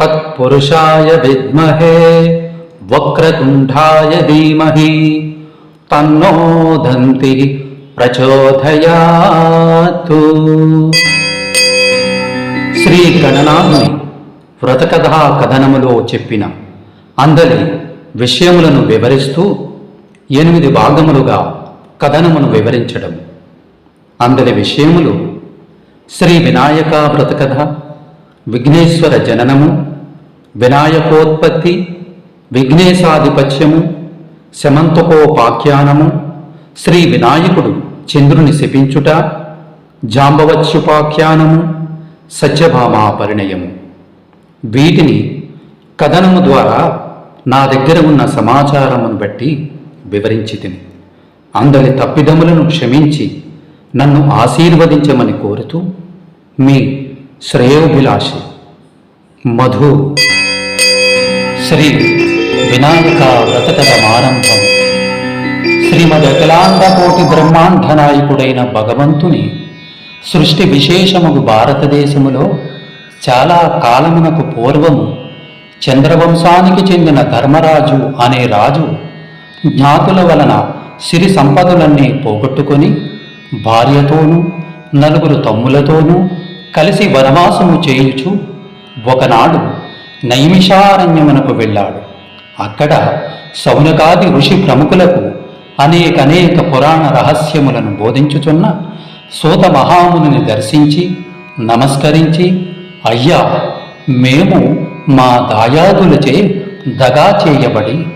తత్పురుషాయ విద్మహే వక్రకుంఠాయ ధీమహి తన్నో దంతి ప్రచోదయాతు. శ్రీ గణనాథుని వ్రతకథా కథనములో చెప్పిన అందరి విషయములను వివరిస్తూ ఎనిమిది భాగములుగా కథనమును వివరించడం. అందరి విషయములు శ్రీ వినాయక వ్రతకథ విఘ్నేశ్వర జననము వినాయకోత్పత్తి విఘ్నేశాధిపత్యము శమంతకోపాఖ్యానము శ్రీ వినాయకుడు చంద్రుని శపించుట జాంబవత్యుపాఖ్యానము సత్యభామా పరిణయము వీటిని కథనము ద్వారా నా దగ్గర ఉన్న సమాచారమును బట్టి వివరించి తిని అందరి తప్పిదములను క్షమించి నన్ను ఆశీర్వదించమని కోరుతూ మీ శ్రేయోభిలాషి మధు శ్రీ వినాయక వ్రతకథ ఆరంభం శ్రీమద్ అఖిలాండ కోటి బ్రహ్మాండ నాయకుడైన భగవంతుని సృష్టి విశేషముగు భారతదేశములో చాలా కాలమునకు పూర్వము చంద్రవంశానికి చెందిన ధర్మరాజు అనే రాజు జ్ఞాతుల వలన సిరి సంపదలన్నీ పోగొట్టుకొని భార్యతోనూ నలుగురు తమ్ములతోనూ కలిసి వనవాసము చేయుచు ఒకనాడు నైమిషారణ్యమునకు వెళ్ళాడు. అక్కడ సౌనకాది ఋషి ప్రముఖులకు అనేకనేక పురాణ రహస్యములను బోధించుచున్న సూత మహాముని దర్శించి నమస్కరించి అయ్యా మేము మా దాయాదులచే దగా చేయబడి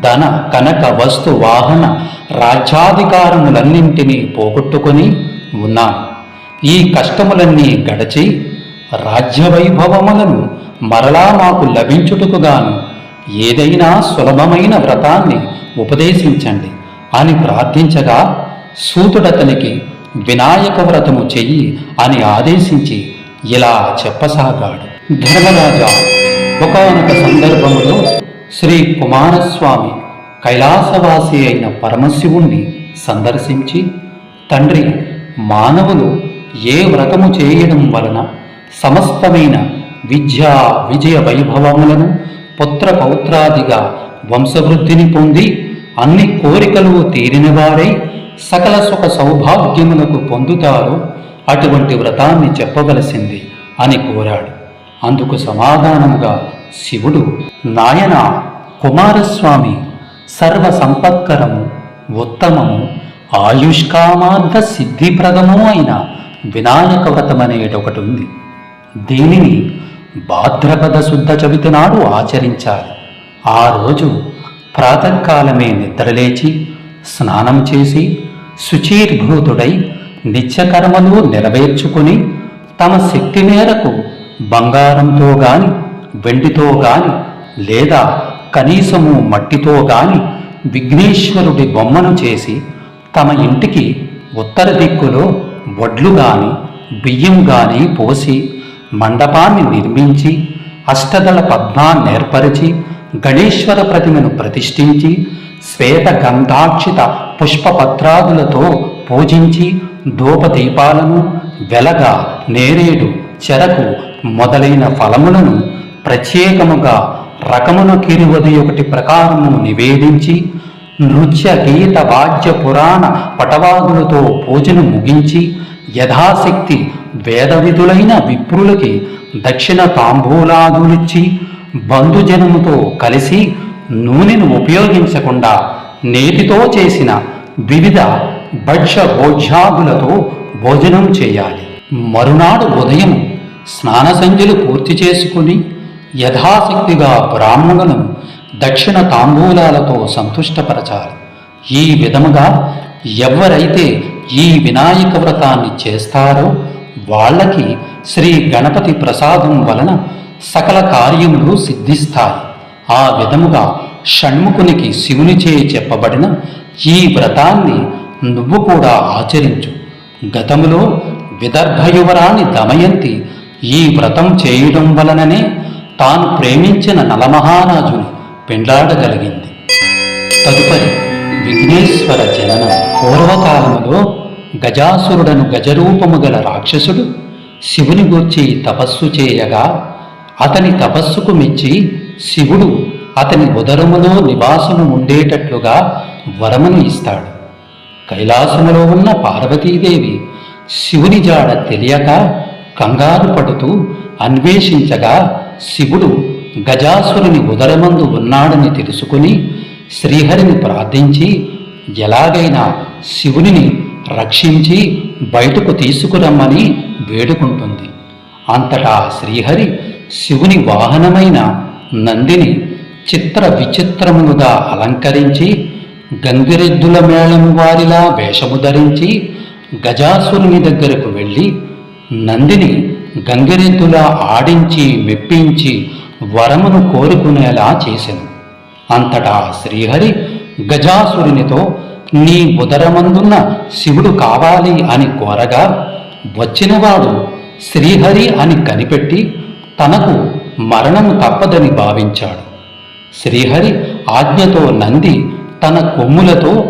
ధన కనక వస్తు వాహన రాజ్యాధికారములన్నింటినీ పోగొట్టుకొని ఉన్నాం. ఈ కష్టములన్నీ గడచి రాజ్యవైభవములను మరలా మాకు లభించుటకుగాను ఏదైనా సులభమైన వ్రతాన్ని ఉపదేశించండి అని ప్రార్థించగా సూతుడతనికి వినాయక వ్రతము చెయ్యి అని ఆదేశించి ఇలా చెప్పసాగాడు. ధర్మరాజా ఒకనొక సందర్భంలో శ్రీ కుమారస్వామి కైలాసవాసి అయిన పరమశివుణ్ణి సందర్శించి తండ్రి మానవులు ఏ వ్రతము చేయడం వలన సమస్తమైన విద్యా విజయ వైభవములను పుత్ర పౌత్రాదిగా వంశవృద్ధిని పొంది అన్ని కోరికలు తీరినవారై సకల సుఖ సౌభాగ్యములకు పొందుతారు అటువంటి వ్రతాన్ని చెప్పవలసింది అని కోరాడు. అందుకు సమాధానముగా శివుడు నాయన కుమారస్వామి సర్వ సంపత్కరము ఉత్తమము ఆయుష్కామార్థ సిద్ధిప్రదము అయిన వినాయక వ్రతమనేటి ఒకటి ఉంది దీనిని భాద్రపద శుద్ధ చవితి నాడు ఆచరించాలి. ఆ రోజు ప్రాతకాలమే నిద్రలేచి స్నానం చేసి శుచీర్భూతుడై నిత్యకర్మలు నెరవేర్చుకుని తమ శక్తి మేరకు బంగారంతో గాని వెండితో గాని లేదా కనీసము మట్టితో గాని విఘ్నేశ్వరుడి బొమ్మను చేసి తమ ఇంటికి ఉత్తర దిక్కులో వడ్లు గాని బియ్యం గాని పోసి మండపాన్ని నిర్మించి అష్టదళ పద్మాన్ని ఏర్పరిచి గణేశ్వర ప్రతిమను ప్రతిష్ఠించి శ్వేత గంధాక్షిత పుష్పపత్రాదులతో పూజించి ధూపదీపాలను వెలగ నేరేడు చెరకు మొదలైన ఫలములను ప్రత్యేకముగా రకమున కిరువది ఒకటి ప్రకారము నివేదించి నృత్య గీత వాద్య పురాణ పటవాదులతో పూజను ముగించి యథాశక్తి వేదవిధులైన విప్రులకి దక్షిణ తాంబూలాదులిచ్చి బంధుజనముతో కలిసి నూనెను ఉపయోగించకుండా నేతితో చేసిన వివిధ భక్ష్య భోజ్యాదులతో భోజనం చేయాలి. మరునాడు ఉదయం స్నాన సంధ్యలు పూర్తి చేసుకుని యథాశక్తిగా బ్రాహ్మణులను దక్షిణ తాంబూలాలతో సంతుష్టపరచాలి. ఈ విధముగా ఎవరైతే ఈ వినాయక వ్రతాన్ని చేస్తారో వాళ్ళకి శ్రీ గణపతి ప్రసాదం వలన సకల కార్యములు సిద్ధిస్తాయి. ఆ విధముగా షణ్ముఖునికి శివునిచే చెప్పబడిన ఈ వ్రతాన్ని నువ్వు కూడా ఆచరించు. గతములో విదర్భయువరాని దమయంతి ఈ వ్రతం చేయడం వలననే తాను ప్రేమించిన నలమహారాజుని పెండ్లాడగలిగింది తదుపరి విఘ్నేశ్వర జననం. పూర్వకాలములో గజాసురుడను గజరూపము గల రాక్షసుడు శివుని గూర్చి తపస్సు చేయగా అతని తపస్సుకు మెచ్చి శివుడు అతని ఉదరములో నివాసము ఉండేటట్లుగా వరమును ఇస్తాడు. కైలాసములో ఉన్న పార్వతీదేవి శివుని జాడ తెలియక కంగారు పడుతూ అన్వేషించగా శివుడు గజాసురుని ఉదరమందు ఉన్నాడని తెలుసుకుని శ్రీహరిని ప్రార్థించి ఎలాగైనా శివునిని రక్షించి బయటకు తీసుకురమ్మని వేడుకుంటుంది. అంతటా శ్రీహరి శివుని వాహనమైన నందిని చిత్ర విచిత్రములుగా అలంకరించి గంగిరెద్దుల మేళము వారిలా వేషము ధరించి గజాసురుని దగ్గరకు వెళ్ళి నందిని గంగిరెద్దులా ఆడించి మెప్పించి వరమును కోరుకునేలా చేసెను. అంతటా శ్రీహరి గజాసురునితో నీ ఉదరమందున్న శివుడు కావాలి అని కోరగా వచ్చినవాడు శ్రీహరి అని కనిపెట్టి తనకు మరణము తప్పదని భావించాడు. శ్రీహరి ఆజ్ఞతో నంది తన కొమ్ములతో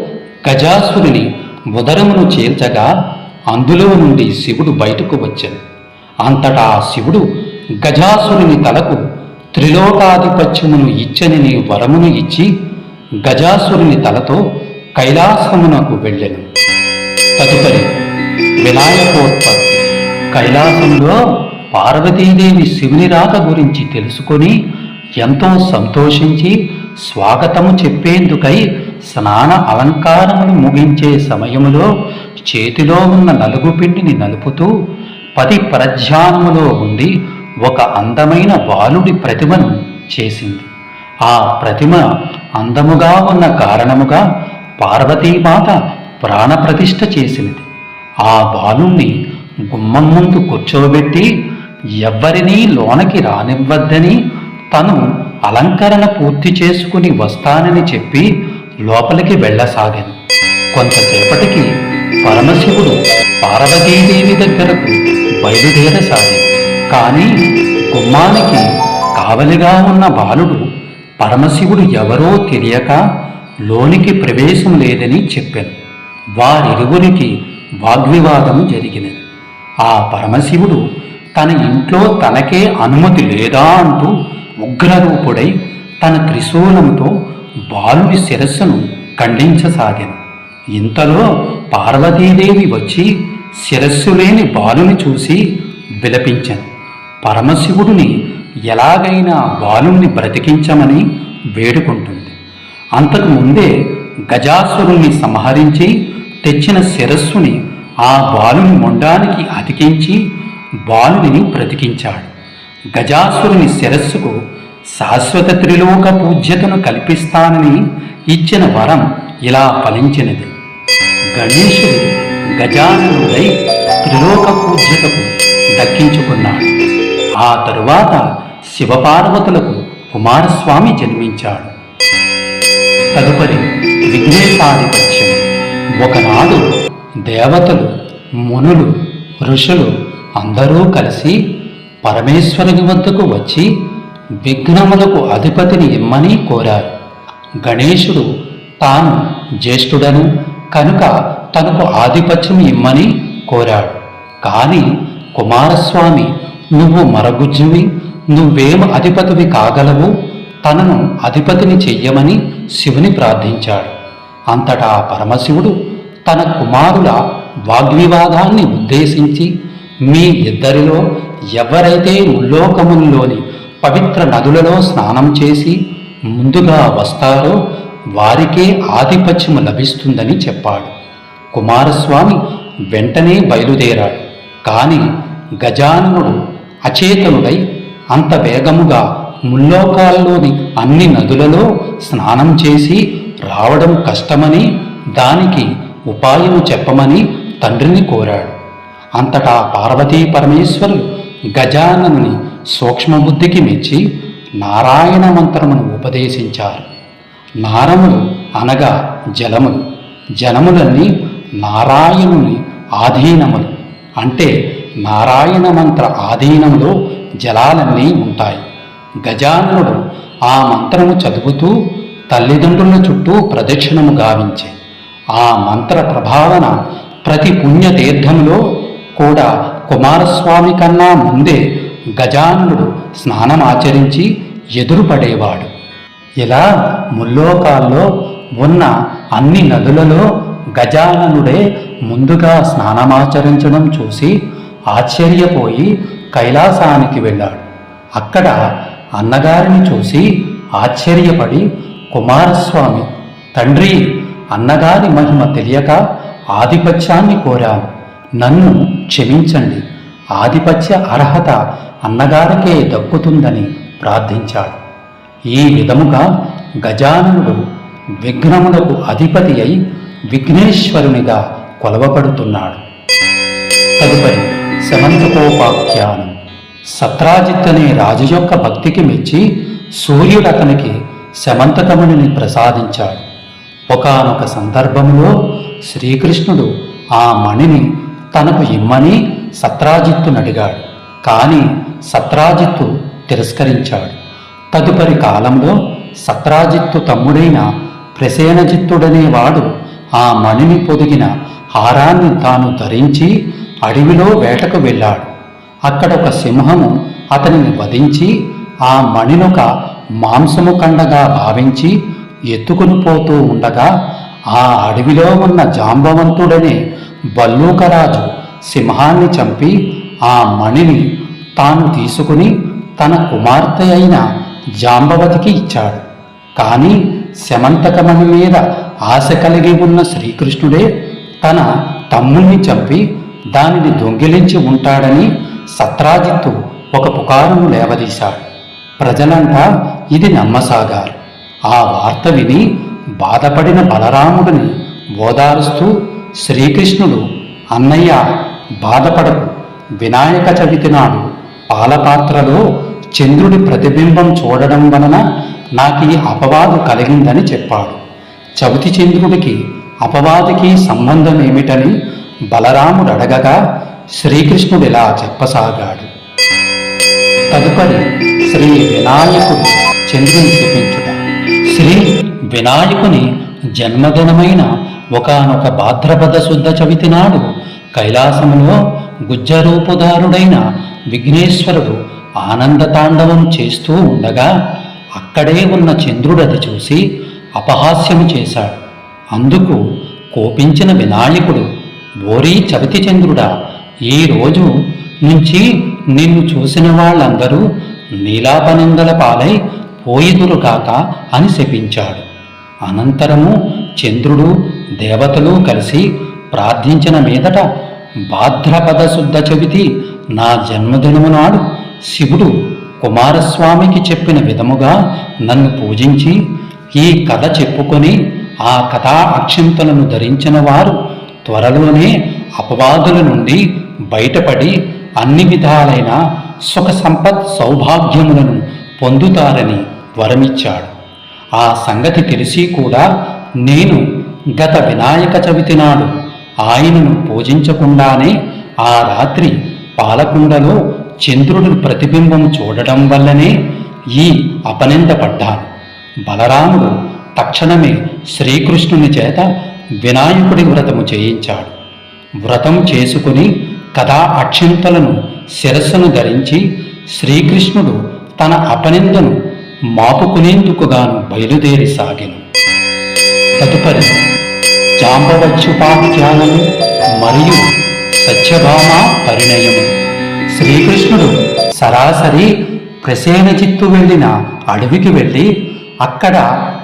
గజాసురుని ఉదరమును చేల్చగా అందులో నుండి శివుడు బయటకు వచ్చాడు అంతటా శివుడు గజాసురుని తలకు త్రిలోకాధిపత్యమును ఇచ్చని నీ వరమును ఇచ్చి గజాసురుని తలతో కైలాసమునకు వెళ్ళెను. తదుపరి వినాయకోత్పత్తి. కైలాసంలో పార్వతీదేవి శివుని రాక గురించి తెలుసుకొని ఎంతో సంతోషించి స్వాగతము చెప్పేందుకై స్నాన అలంకారములు ముగించే సమయములో చేతిలో ఉన్న నలుగు పిండిని నలుపుతూ పది ప్రధ్యానములో ఉండి ఒక అందమైన బాలుడి ప్రతిమను చేసింది. ఆ ప్రతిమ అందముగా ఉన్న కారణముగా పార్వతీమాత ప్రాణప్రతిష్ఠ చేసినది. ఆ బాలుణ్ణి గుమ్మం ముందు కూర్చోబెట్టి ఎవ్వరినీ లోనకి రానివ్వద్దని తను అలంకరణ పూర్తి చేసుకుని వస్తానని చెప్పి లోపలికి వెళ్ళసాగాను. కొంతసేపటికి పరమశివుడు పార్వతీదేవి దగ్గరకు బయలుదేరసాగాను కానీ గుమ్మానికి కావలిగా ఉన్న బాలుడు పరమశివుడు ఎవరో తెలియక లోనికి ప్రవేశం లేదని చెప్పాను. వారిరువురికి వాగ్వివాదం జరిగినది. ఆ పరమశివుడు తన ఇంట్లో తనకే అనుమతి లేదా అంటూ ఉగ్రరూపుడై తన త్రిశూలంతో బాలుడి శిరస్సును ఖండించసాగాను. ఇంతలో పార్వతీదేవి వచ్చి శిరస్సు లేని బాలుని చూసి విలపించాను. పరమశివుడిని ఎలాగైనా బాలుణ్ణి బ్రతికించమని వేడుకుంటుంది. అంతకు ముందే గజాసురుణ్ణి సంహరించి తెచ్చిన శిరస్సుని ఆ బాలుని మొండానికి అతికించి బాలుని బ్రతికించాడు. గజాసురుని శిరస్సుకు శాశ్వత త్రిలోక పూజ్యతను కల్పిస్తానని ఇచ్చిన వరం ఇలా ఫలించినది. గణేశుడు గజాసురుడై త్రిలోక పూజ్యతకు దక్కించు ఆ తరువాత శివపార్వతులకు కుమారస్వామి జన్మించాడు. తదుపరి విఘ్నేశాధిపత్యం. ఒకనాడు దేవతలు మునులు ఋషులు అందరూ కలిసి పరమేశ్వరుని వద్దకు వచ్చి విఘ్నములకు అధిపతిని ఇమ్మని కోరారు. గణేశుడు తాను జ్యేష్ఠుడను కనుక తనకు ఆధిపత్యం ఇమ్మని కోరాడు. కానీ కుమారస్వామి నువ్వు మరగుజ్జువి నువ్వేం అధిపతివి కాగలవు? తనను అధిపతిని చెయ్యమని శివుని ప్రార్థించాడు. అంతటా పరమశివుడు తన కుమారుల వాగ్వివాదాన్ని ఉద్దేశించి మీ ఇద్దరిలో ఎవరైతే ముల్లోకముల్లోని పవిత్ర నదులలో స్నానం చేసి ముందుగా వస్తారో వారికే ఆధిపత్యము లభిస్తుందని చెప్పాడు. కుమారస్వామి వెంటనే బయలుదేరాడు. కానీ గజాననుడు అచేతనుడై అంత వేగముగా ముల్లోకాల్లోని అన్ని నదులలో స్నానం చేసి రావడం కష్టమని దానికి ఉపాయము చెప్పమని తండ్రిని కోరాడు. అంతటా పార్వతీ పరమేశ్వరులు గజాననుని సూక్ష్మబుద్ధికి మెచ్చి నారాయణ మంత్రమును ఉపదేశించారు. నారములు అనగా జలములు జనములన్నీ నారాయణుని ఆధీనములు అంటే నారాయణ మంత్ర ఆధీనంలో జలాలన్నీ ఉంటాయి. గజాననుడు ఆ మంత్రము చదువుతూ తల్లిదండ్రుల చుట్టూ ప్రదక్షిణము గావించే. ఆ మంత్ర ప్రభావన ప్రతి పుణ్యతీర్థంలో కూడా కుమారస్వామి కన్నా ముందే గజానుడు స్నానమాచరించి ఎదురుపడేవాడు. ఇలా ముల్లోకాల్లో ఉన్న అన్ని నదులలో గజాననుడే ముందుగా స్నానమాచరించడం చూసి ఆశ్చర్యపోయి కైలాసానికి వెళ్ళాడు. అక్కడ అన్నగారిని చూసి ఆశ్చర్యపడి కుమారస్వామి తండ్రి అన్నగారి మహిమ తెలియక ఆధిపత్యాన్ని కోరాను నన్ను క్షమించండి. ఆధిపత్య అర్హత అన్నగారికే దక్కుతుందని ప్రార్థించాడు. ఈ విధముగా గజాననుడు విఘ్నములకు అధిపతి అయి విఘ్నేశ్వరునిగా కొలవబడుతున్నాడు. తదుపరి శమంతకోపాఖ్యానం సత్రాజిత్ అనే రాజు యొక్క భక్తికి మెచ్చి సూర్యుడు అతనికి శమంతకమునిని ప్రసాదించాడు. ఒకానొక సందర్భంలో శ్రీకృష్ణుడు ఆ మణిని తనకు ఇమ్మని సత్రాజిత్తును అడిగాడు. కానీ సత్రాజిత్తు తిరస్కరించాడు. తదుపరి కాలంలో సత్రాజిత్తు తమ్ముడైన ప్రసేనజిత్తుడనేవాడు ఆ మణిని పొదిగిన హారాన్ని తాను ధరించి అడవిలో వేటకు వెళ్ళాడు. అక్కడ ఒక సింహము అతనిని వధించి ఆ మణినొక మాంసము కండగా భావించి ఎత్తుకుని పోతూ ఉండగా ఆ అడవిలో ఉన్న జాంబవంతుడనే బల్లూకరాజు సింహాన్ని చంపి ఆ మణిని తాను తీసుకుని తన కుమార్తె అయిన జాంబవతికి ఇచ్చాడు. కానీ శమంతకమణి మీద ఆశ కలిగి ఉన్న శ్రీకృష్ణుడే తన తమ్ముణ్ణి చంపి దానిని దొంగిలించి ఉంటాడని సత్రాజిత్తు ఒక పుకారును లేవదీశాడు. ప్రజలంతా ఇది నమ్మసాగారు. ఆ వార్త విని బాధపడిన బలరాముడిని ఓదారుస్తూ శ్రీకృష్ణుడు అన్నయ్య బాధపడకు. వినాయక చవితి నాడు పాలపాత్రలో చంద్రుడి ప్రతిబింబం చూడడం వలన నాకు ఈ అపవాదు కలిగిందని చెప్పాడు. చవితి చంద్రుడికి అపవాదికి సంబంధం ఏమిటని బలరాముడు అడగగా శ్రీకృష్ణుడు ఇలా చెప్పసాగాడు. తదుపరి శ్రీ వినాయకుడు చంద్రుని చూపించుట. శ్రీ వినాయకుని జన్మదినమైన ఒకానొక భాద్రపద శుద్ధ చవితి నాడు కైలాసంలో గుజ్జరూపుదారుడైన విఘ్నేశ్వరుడు ఆనందతాండవం చేస్తూ ఉండగా అక్కడే ఉన్న చంద్రుడది చూసి అపహాస్యము చేశాడు. అందుకు కోపించిన వినాయకుడు ఓరీ చవితి చంద్రుడా ఈ రోజు నుంచి నిన్ను చూసిన వాళ్ళందరూ నీలాపనందల పాలై పోయిదురుగాక అని శపించాడు. అనంతరము చంద్రుడు దేవతలు కలిసి ప్రార్థించిన మీదట భాద్రపద శుద్ధ చవితి నా జన్మదినము నాడు శివుడు కుమారస్వామికి చెప్పిన విధముగా నన్ను పూజించి ఈ కథ చెప్పుకొని ఆ కథా అక్షింతలను ధరించిన వారు త్వరలోనే అపవాదుల నుండి బయటపడి అన్ని విధాలైన సుఖ సంపత్ సౌభాగ్యములను పొందుతారని వరమిచ్చాడు. ఆ సంగతి తెలిసి కూడా నేను గత వినాయక చవితి నాడు ఆయనను పూజించకుండానే ఆ రాత్రి పాలకుండలో చంద్రుడి ప్రతిబింబం చూడడం వల్లనే ఈ అపనిందపడ్డాను బలరాముడు తక్షణమే శ్రీకృష్ణుని చేత వినాయకుడి వ్రతము చేయించాడు. వ్రతం చేసుకుని కథా అక్షింతలను శిరస్సును ధరించి శ్రీకృష్ణుడు తన అపనిందను మాపుకునేందుకుగాను బయలుదేరి సాగిను. తదుపరి జాంబవచ్చుపాఖ్యానము మరియు సత్యభామ పరిణయము. శ్రీకృష్ణుడు సరాసరి ప్రసేనజిత్తు వెళ్ళిన అడవికి వెళ్ళి అక్కడ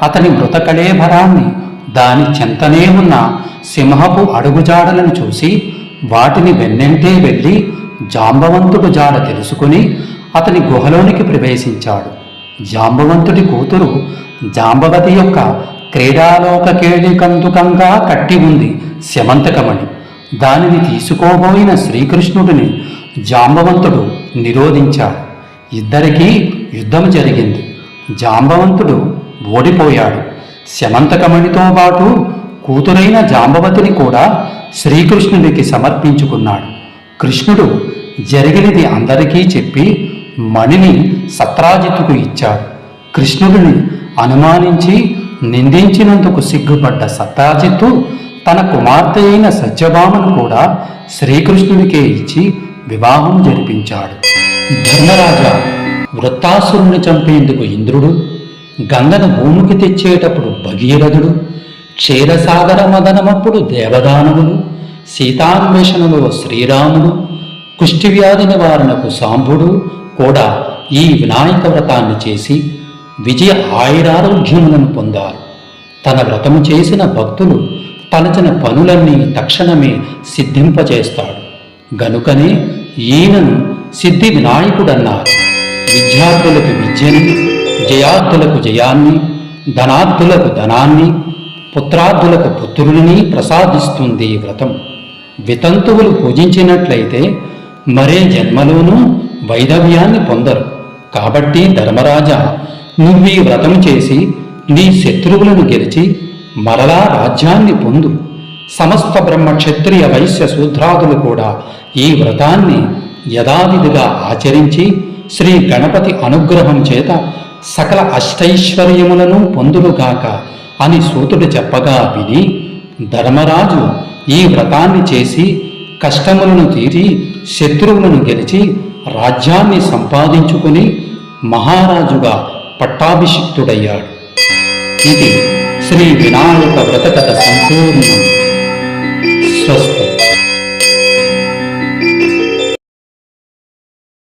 అతని మృతకళేభరాన్ని దాని చెంతనే ఉన్న సింహపు అడుగుజాడలను చూసి వాటిని వెన్నెంటే వెళ్ళి జాంబవంతుడు జాడ తెలుసుకుని అతని గుహలోనికి ప్రవేశించాడు. జాంబవంతుడి కూతురు జాంబవతి యొక్క క్రీడాలోక కేళికందుకంగా కట్టి ఉంది శమంతకమణి. దానిని తీసుకోబోయిన శ్రీకృష్ణుడిని జాంబవంతుడు నిరోధించాడు. ఇద్దరికీ యుద్ధం జరిగింది. జాంబవంతుడు ఓడిపోయాడు. శమంతకమణితో పాటు కూతురైన జాంబవతిని కూడా శ్రీకృష్ణుడికి సమర్పించుకున్నాడు. కృష్ణుడు జరిగినది అందరికీ చెప్పి మణిని సత్రాజిత్తుకు ఇచ్చాడు. కృష్ణుడిని అనుమానించి నిందించినందుకు సిగ్గుపడ్డ సత్రాజిత్తు తన కుమార్తె అయిన సత్యభామను కూడా శ్రీకృష్ణుడికే ఇచ్చి వివాహం జరిపించాడు. ధర్మరాజా వృత్తాసురుని చంపేందుకు ఇంద్రుడు? గంగను భూమికి తెచ్చేటప్పుడు భగీరథుడు క్షీరసాగర మదనమప్పుడు దేవదానవులు సీతాన్వేషణలో శ్రీరాముడు కుష్టివ్యాధి నివారణకు సాంబుడు కూడా ఈ వినాయక వ్రతాన్ని చేసి విజయ ఆయురారోగ్యములను పొందారు. తన వ్రతము చేసిన భక్తులు తలచిన పనులన్నీ తక్షణమే సిద్ధింపచేస్తాడు గనుకనే ఈయనను సిద్ధి వినాయకుడన్నారు. విద్యార్థులకు విద్యని జయార్థులకు జయాన్ని ధనార్థులకు ధనాన్ని పుత్రార్థులకు పుత్రుడిని ప్రసాదిస్తుంది ఈ వ్రతం. వితంతువులు పూజించినట్లయితే మరే జన్మలోనూ వైధవ్యాన్ని పొందరు. కాబట్టి ధర్మరాజా నువ్వీ వ్రతం చేసి నీ శత్రువులను గెలిచి మరలా రాజ్యాన్ని పొందు. సమస్త బ్రహ్మ క్షత్రియ వైశ్య శూద్రాదులు కూడా ఈ వ్రతాన్ని యథావిధిగా ఆచరించి శ్రీ గణపతి అనుగ్రహం చేత సకల అష్టైశ్వర్యములను పొందులుగాక అని సూతుడు చెప్పగా విని ధర్మరాజు ఈ వ్రతాన్ని చేసి కష్టములను తీరి శత్రువులను గెలిచి రాజ్యాన్ని సంపాదించుకుని మహారాజుగా పట్టాభిషిక్తుడయ్యాడు. ఇది శ్రీ వినాయక వ్రతకథ సంపూర్ణం.